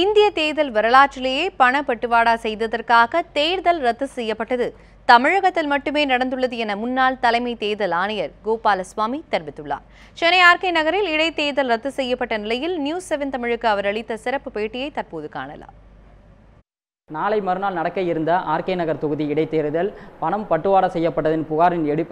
இந்திய தேர்தல் வரலாற்றிலேயே பண பட்டுவாடா செய்ததற்காக தேர்தல் ரத்து செய்யப்பட்டது. தமிழகத்தில் மட்டுமே நடந்துள்ளது என முன்னாள் தலைமை தேர்தல் ஆணையர் கோபாலசுவாமி தெரிவித்துள்ளார். சென்னை ஆர்கே நகரில் இடைத்தேர்தல் ரத்து செய்யப்பட்ட நிலையில் நியூஸ் செவன் தமிழுக்கு அவர் அளித்த சிறப்பு பேட்டியை தற்போது காணலாம். நாளை மறுநாள் நடக்க இருந்த ஆர்கே நகர் தொகுதி இடைத்தேர்தல் பணம் பட்டுவாடா செய்யப்பட்டதன் புகாரின் எடி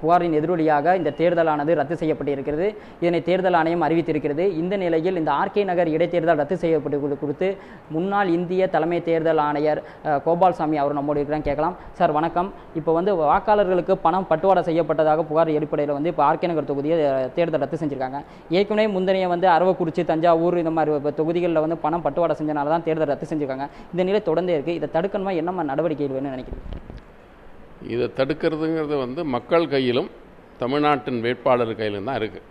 புகாரின் எதிரொலியாக இந்த தேர்தலானது ரத்து செய்யப்பட்டிருக்கிறது. இதனை தேர்தல் ஆணையம் அறிவித்திருக்கிறது. இந்த நிலையில் இந்த ஆர்கே நகர் இடைத்தேர்தல் ரத்து செய்யப்பட்டு குறித்து முன்னாள் இந்திய தலைமை தேர்தல் ஆணையர் கோபால்சாமி அவர் நம்மோடு இருக்கிறாங்க கேட்கலாம். சார் வணக்கம். இப்போ வந்து வாக்காளர்களுக்கு பணம் பட்டுவாடா செய்யப்பட்டதாக புகார் அடிப்படையில் வந்து இப்போ ஆர்கே நகர் தொகுதியை தேர்தல் ரத்து செஞ்சிருக்காங்க. ஏற்கனவே முந்தனையை வந்து அரவக்குறிச்சி தஞ்சாவூர் இந்த மாதிரி தொகுதிகளில் வந்து பணம் பட்டுவாடா செஞ்சனால தான் தேர்தல் ரத்து செஞ்சுருக்காங்க. இந்த நிலை தொடர்ந்தே இருக்கு. இதை தடுக்கணுமா என்னமா நடவடிக்கைகள் வேணும்னு நினைக்கிறேன் இதை தடுக்கிறதுங்கிறது வந்து மக்கள் கையிலும் தமிழ்நாட்டின் வேட்பாளர் கையிலும் தான் இருக்குது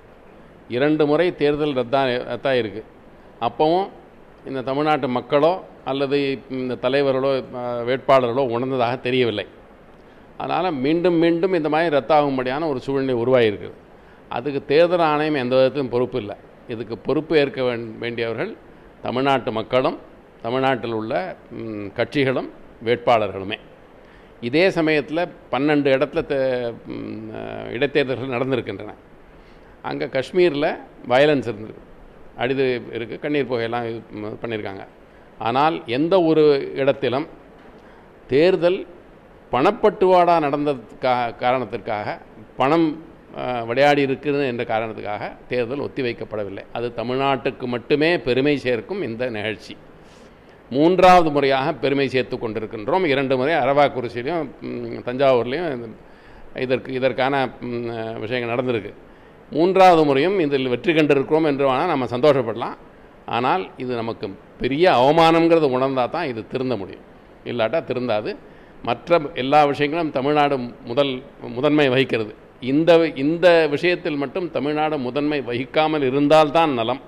இரண்டு முறை தேர்தல் ரத்தா ரத்தாக இருக்குது அப்போவும் இந்த தமிழ்நாட்டு மக்களோ அல்லது இந்த தலைவர்களோ வேட்பாளர்களோ உணர்ந்ததாக தெரியவில்லை. அதனால் மீண்டும் மீண்டும் இந்த மாதிரி ரத்தாகும்படியான ஒரு சூழ்நிலை உருவாகியிருக்குது. அதுக்கு தேர்தல் ஆணையம் எந்த விதத்திலும் பொறுப்பு இல்லை. இதுக்கு பொறுப்பு ஏற்க வேண்டியவர்கள் தமிழ்நாட்டு மக்களும் தமிழ்நாட்டில் உள்ள கட்சிகளும் வேட்பாளர்களுமே. இதே சமயத்தில் பன்னெண்டு இடத்துல தே- இடைத்தேர்தல்கள் நடந்திருக்கின்றன. அங்கே காஷ்மீரில் வயலன்ஸ் இருந்திருக்கு. அடிது இருக்குது கண்ணீர் புகையெல்லாம் இது பண்ணியிருக்காங்க ஆனால் எந்த ஒரு இடத்திலும் தேர்தல் பணப்பட்டுவாடா நடந்த கா காரணத்திற்காக பணம் விளையாடி இருக்குது என்ற காரணத்துக்காக தேர்தல் ஒத்திவைக்கப்படவில்லை. அது தமிழ்நாட்டுக்கு மட்டுமே பெருமை சேர்க்கும் இந்த நிகழ்ச்சி. மூன்றாவது முறையாக பெருமை சேர்த்து கொண்டிருக்கின்றோம். இரண்டு முறை அரவா குறிச்சிலையும் தஞ்சாவூர்லேயும் இதற்கு இதற்கான விஷயங்கள் நடந்திருக்கு. மூன்றாவது முறையும் இதில் வெற்றி கண்டிருக்கிறோம் என்று வேணால் நம்ம சந்தோஷப்படலாம். ஆனால் இது நமக்கு பெரிய அவமானங்கிறது உணர்ந்தால் தான் இது திருந்த முடியும். இல்லாட்டா திருந்தாது. மற்ற எல்லா விஷயங்களும் தமிழ்நாடு முதல் முதன்மை வகிக்கிறது. இந்த இந்த விஷயத்தில் மட்டும் தமிழ்நாடு முதன்மை வகிக்காமல் இருந்தால்தான் நலம்.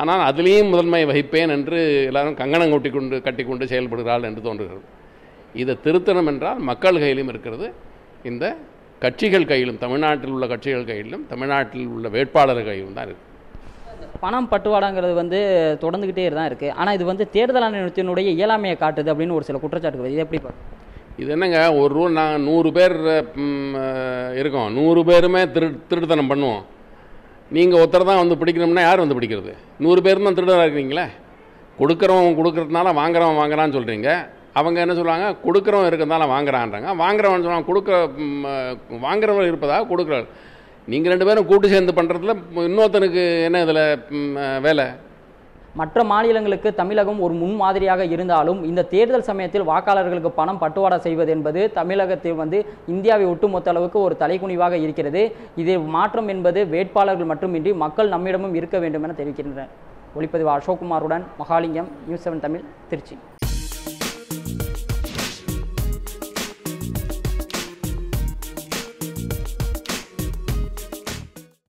ஆனால் அதிலேயும் முதன்மை வகிப்பேன் என்று எல்லாரும் கங்கணம் கொட்டி கொண்டு கட்டிக்கொண்டு செயல்படுகிறாள் என்று தோன்றுகிறது. இதை திருத்தணும் என்றால் மக்கள் கையிலும் இருக்கிறது. இந்த கட்சிகள் கையிலும் தமிழ்நாட்டில் உள்ள கட்சிகள் கையிலும் தமிழ்நாட்டில் உள்ள வேட்பாளர் கையிலும் தான் இருக்குது பணம் பட்டுவாடாங்கிறது வந்து தொடர்ந்துகிட்டே தான் இருக்கு. ஆனா இது வந்து தேர்தல் ஆணையத்தினுடைய இயலாமையை காட்டுது அப்படின்னு ஒரு சில குற்றச்சாட்டுகள் இது எப்படி? இது என்னங்க ஒரு ரூல் நாங்கள் நூறு பேர் இருக்கோம். நூறு பேருமே திரு திருட்டுத்தனம் பண்ணுவோம். நீங்கள் ஒருத்தர் தான் வந்து பிடிக்கணும்னா யார் வந்து பிடிக்கிறது? நூறு பேர் தான் திருடராக இருக்கிறீங்களே? கொடுக்குறவன் கொடுக்குறதுனால வாங்குறவன் வாங்குறான்னு சொல்கிறீங்க அவங்க என்ன சொல்லுவாங்க? கொடுக்குறவன் இருக்கிறதுனால வாங்குறான்றாங்க. வாங்குறவன் சொல்லுவாங்க கொடுக்க வாங்குறவன் இருப்பதாக கொடுக்குறாரு. நீங்கள் ரெண்டு பேரும் கூட்டு சேர்ந்து பண்ணுறதுல இன்னொருத்தனுக்கு என்ன இதில் வேலை? மற்ற மாநிலங்களுக்கு தமிழகம் ஒரு முன்மாதிரியாக இருந்தாலும் இந்த தேர்தல் சமயத்தில் வாக்காளர்களுக்கு பணம் பட்டுவாடா செய்வது என்பது தமிழகத்தில் வந்து இந்தியாவை ஒட்டுமொத்த அளவுக்கு ஒரு தலைக்குனிவாக இருக்கிறது. இது மாற்றம் என்பது வேட்பாளர்கள் மட்டுமின்றி மக்கள் நம்மிடமும் இருக்க வேண்டும் என தெரிவிக்கின்றனர் ஒளிப்பதிவு அசோக்குமாருடன் மகாலிங்கம் நியூஸ் செவன் தமிழ் திருச்சி.